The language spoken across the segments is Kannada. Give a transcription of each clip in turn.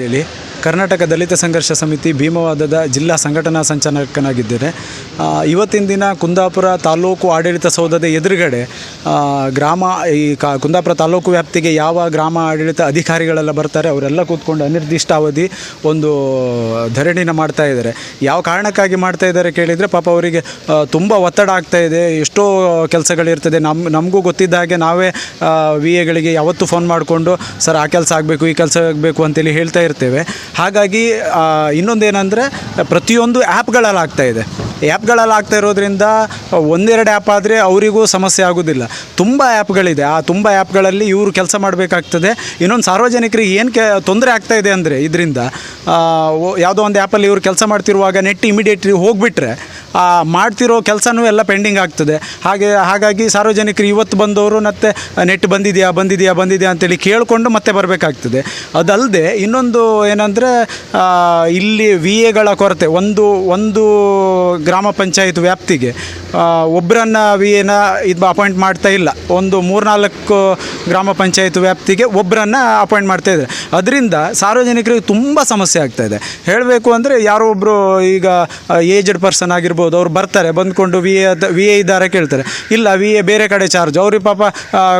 ಅಂತೇಳಿ ಕರ್ನಾಟಕ ದಲಿತ ಸಂಘರ್ಷ ಸಮಿತಿ ಭೀಮವಾದದ ಜಿಲ್ಲಾ ಸಂಘಟನಾ ಸಂಚಾಲಕನಾಗಿದ್ದೇನೆ. ಇವತ್ತಿನ ದಿನ ಕುಂದಾಪುರ ತಾಲೂಕು ಆಡಳಿತ ಸೌಧದ ಎದುರುಗಡೆ ಗ್ರಾಮ, ಈ ಕುಂದಾಪುರ ತಾಲೂಕು ವ್ಯಾಪ್ತಿಗೆ ಯಾವ ಗ್ರಾಮ ಆಡಳಿತ ಅಧಿಕಾರಿಗಳೆಲ್ಲ ಬರ್ತಾರೆ ಅವರೆಲ್ಲ ಕೂತ್ಕೊಂಡು ಅನಿರ್ದಿಷ್ಟ ಅವಧಿ ಒಂದು ಧರಣಿನ ಮಾಡ್ತಾ ಇದ್ದಾರೆ. ಯಾವ ಕಾರಣಕ್ಕಾಗಿ ಮಾಡ್ತಾ ಇದ್ದಾರೆ ಕೇಳಿದರೆ ಪಾಪ ಅವರಿಗೆ ತುಂಬ ಒತ್ತಡ ಆಗ್ತಾ ಇದೆ, ಎಷ್ಟೋ ಕೆಲಸಗಳಿರ್ತದೆ ನಮ್ಮ ನಮಗೂ ಗೊತ್ತಿದ್ದ ಹಾಗೆ ನಾವೇ ವಿ ಎಗಳಿಗೆ ಯಾವತ್ತೂ ಫೋನ್ ಮಾಡಿಕೊಂಡು, ಸರ್, ಆ ಕೆಲಸ ಆಗಬೇಕು, ಈ ಕೆಲಸ ಆಗಬೇಕು ಅಂತೇಳಿ ಹೇಳ್ತಾ ಇರ್ತೇವೆ. ಹಾಗಾಗಿ ಇನ್ನೊಂದು ಇನ್ನೊಂದೇನೆಂದರೆ ಪ್ರತಿಯೊಂದು ಆ್ಯಪ್ಗಳಲ್ಲಿ ಆಗ್ತಾ ಇದೆ. ಆ್ಯಪ್ಗಳಲ್ಲಿ ಆಗ್ತಾ ಇರೋದ್ರಿಂದ ಒಂದೆರಡು ಆ್ಯಪ್ ಆದರೆ ಅವರಿಗೂ ಸಮಸ್ಯೆ ಆಗೋದಿಲ್ಲ. ತುಂಬ ಆ್ಯಪ್ಗಳಿದೆ. ಆ ತುಂಬ ಆ್ಯಪ್ಗಳಲ್ಲಿ ಇವರು ಕೆಲಸ ಮಾಡಬೇಕಾಗ್ತದೆ. ಇನ್ನೊಂದು ಸಾರ್ವಜನಿಕರಿಗೆ ಏನು ಕೆ ತೊಂದರೆ ಆಗ್ತಾ ಇದೆ ಅಂದರೆ ಇದರಿಂದ ಯಾವುದೋ ಒಂದು ಆ್ಯಪಲ್ಲಿ ಇವರು ಕೆಲಸ ಮಾಡ್ತಿರುವಾಗ ನೆಟ್ ಇಮಿಡಿಯೇಟ್ಲಿ ಹೋಗಿಬಿಟ್ರೆ ಮಾಡ್ತಿರೋ ಕೆಲಸನೂ ಎಲ್ಲ ಪೆಂಡಿಂಗ್ ಆಗ್ತದೆ. ಹಾಗೆ, ಹಾಗಾಗಿ ಸಾರ್ವಜನಿಕರು ಇವತ್ತು ಬಂದವರು ಮತ್ತೆ ನೆಟ್ ಬಂದಿದೆಯಾ ಬಂದಿದೆಯಾ ಬಂದಿದೆಯಾ ಅಂತೇಳಿ ಕೇಳಿಕೊಂಡು ಮತ್ತೆ ಬರಬೇಕಾಗ್ತದೆ. ಅದಲ್ಲದೆ ಇನ್ನೊಂದು ಏನಂದರೆ ಇಲ್ಲಿ ವಿ ಎಗಳ ಕೊರತೆ, ಒಂದು ಒಂದು ಗ್ರಾಮ ಪಂಚಾಯತ್ ವ್ಯಾಪ್ತಿಗೆ ಒಬ್ಬರನ್ನ ವಿ ಎನ ಇದು ಅಪಾಯಿಂಟ್ ಮಾಡ್ತಾ ಇಲ್ಲ. ಒಂದು ಮೂರ್ನಾಲ್ಕು ಗ್ರಾಮ ಪಂಚಾಯತ್ ವ್ಯಾಪ್ತಿಗೆ ಒಬ್ಬರನ್ನು ಅಪಾಯಿಂಟ್ ಮಾಡ್ತಾ ಇದ್ದಾರೆ. ಅದರಿಂದ ಸಾರ್ವಜನಿಕರಿಗೆ ತುಂಬ ಸಮಸ್ಯೆ ಆಗ್ತಾ ಇದೆ. ಹೇಳಬೇಕು ಅಂದರೆ ಯಾರೋ ಒಬ್ಬರು ಈಗ ಏಜ್ಡ್ ಪರ್ಸನ್ ಆಗಿರ್ಬೋದು, ಅವ್ರು ಬರ್ತಾರೆ, ಬಂದ್ಕೊಂಡು ವಿ ಎ ವಿ ಎ ಇದ್ದಾರೆ ಕೇಳ್ತಾರೆ. ಇಲ್ಲ ವಿ ಎ ಬೇರೆ ಕಡೆ ಚಾರ್ಜ್ ಅವ್ರಿಗೆ ಪಾಪ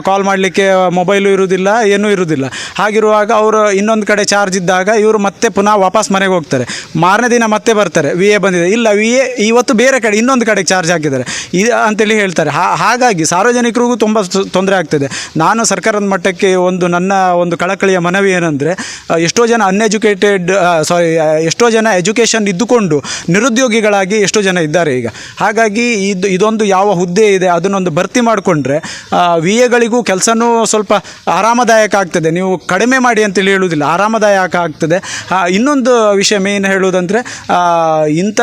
ಕಾಲ್ ಮಾಡಲಿಕ್ಕೆ ಮೊಬೈಲು ಇರುವುದಿಲ್ಲ ಏನೂ ಇರುವುದಿಲ್ಲ ಹಾಗಿರುವಾಗ ಅವರು ಇನ್ನೊಂದು ಕಡೆ ಚಾರ್ಜ್ ಇದ್ದಾಗ ಇವರು ಮತ್ತೆ ಪುನಃ ವಾಪಸ್ ಮನೆಗೆ ಹೋಗ್ತಾರೆ. ಮಾರನೇ ದಿನ ಮತ್ತೆ ಬರ್ತಾರೆ ವಿ ಎ ಬಂದಿದೆ. ಇಲ್ಲ ವಿ ಎ ಇವತ್ತು ಬೇರೆ ಕಡೆ, ಇನ್ನೊಂದು ಕಡೆಗೆ ಚಾರ್ಜ್ ಹಾಕಿದ್ದಾರೆ. ಇದು ಅಂತೇಳಿ ಹೇಳ್ತಾರೆ. ಹಾಗಾಗಿ ಸಾರ್ವಜನಿಕರಿಗೂ ತುಂಬ ತೊಂದರೆ ಆಗ್ತದೆ ನಾನು ಸರ್ಕಾರದ ಮಟ್ಟಕ್ಕೆ ಒಂದು ನನ್ನ ಒಂದು ಕಳಕಳಿಯ ಮನವಿ ಏನಂದರೆ ಎಷ್ಟೋ ಜನ ಅನ್ಎಜುಕೇಟೆಡ್ ಸಾರಿ ಎಷ್ಟೋ ಜನ ಎಜುಕೇಷನ್ ಇದ್ದುಕೊಂಡು ನಿರುದ್ಯೋಗಿಗಳಾಗಿ ಎಷ್ಟೋ ಜನ ಇದ್ದಾರೆ ಈಗ. ಹಾಗಾಗಿ ಇದು, ಇದೊಂದು ಯಾವ ಹುದ್ದೆ ಇದೆ, ಅದನ್ನೊಂದು ಭರ್ತಿ ಮಾಡಿಕೊಂಡ್ರೆ ವಿ ಎಗಳಿಗೂ ಕೆಲಸನೂ ಸ್ವಲ್ಪ ಆರಾಮದಾಯಕ ಆಗ್ತದೆ. ನೀವು ಕಡಿಮೆ ಮಾಡಿ ಅಂತೇಳಿ ಹೇಳುವುದಿಲ್ಲ, ಆರಾಮದಾಯಕ ಆಗ್ತದೆ. ಇನ್ನೊಂದು ವಿಷಯ ಮೇನ್ ಹೇಳುವುದಂದರೆ ಇಂಥ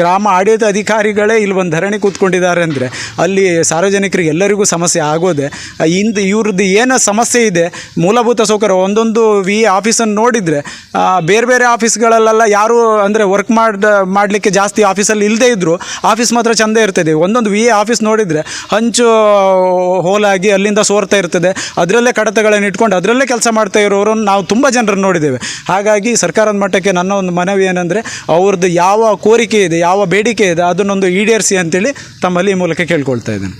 ಗ್ರಾಮ ಆಡಳಿತ ಅಧಿಕಾರಿಗಳೇ ಇಲ್ಲಿ ಒಂದು ಧರಣಿ ಕೂತ್ಕೊಂಡಿದ್ದಾರೆ ಅಂದರೆ, ಅಲ್ಲಿ ಸಾರ್ವಜನಿಕರಿಗೆ ಎಲ್ಲರಿಗೂ ಸಮಸ್ಯೆ ಆಗೋದೆ ಇಂದು ಇಂದು ಇವ್ರದ್ದು ಏನು ಸಮಸ್ಯೆ ಇದೆ, ಮೂಲಭೂತ ಸೌಕರ್ಯ, ಒಂದೊಂದು ವಿ ಆಫೀಸನ್ನು ನೋಡಿದರೆ ಬೇರೆ ಬೇರೆ ಆಫೀಸ್ಗಳಲ್ಲೆಲ್ಲ ಯಾರು ಅಂದರೆ ವರ್ಕ್ ಮಾಡಿ ಮಾಡಲಿಕ್ಕೆ ಜಾಸ್ತಿ ಆಫೀಸಲ್ಲಿ ಇಲ್ಲದೇ ಇದ್ದರೂ ಆಫೀಸ್ ಮಾತ್ರ ಚೆಂದ ಇರ್ತದೆ. ಒಂದೊಂದು ವಿ ಆಫೀಸ್ ನೋಡಿದರೆ ಹಂಚು, ಹೋಲಾಗಿ ಅಲ್ಲಿಂದ ಸೋರ್ತಾ ಇರ್ತದೆ. ಅದರಲ್ಲೇ ಕಡತಗಳನ್ನು ಇಟ್ಕೊಂಡು ಅದರಲ್ಲೇ ಕೆಲಸ ಮಾಡ್ತಾ ಇರೋರನ್ನು ನಾವು ತುಂಬ ಜನರನ್ನು ನೋಡಿದ್ದೇವೆ. ಹಾಗಾಗಿ ಸರ್ಕಾರದ ಮಟ್ಟಕ್ಕೆ ನನ್ನ ಒಂದು ಮನವಿ ಏನಂದರೆ ಅವ್ರದ್ದು ಯಾವ ಕೋರಿಕೆ ಇದೆ, ಯಾವ ಬೇಡಿಕೆ ಇದೆ, ಅದನ್ನೊಂದು ಈಡೇರಿಸಿ ಅಂತೇಳಿ ತಮ್ಮಲ್ಲಿ ಈ ಮೂಲಕ ಕೇಳ್ಕೊಳ್ತಾ ಇದ್ದೇನೆ.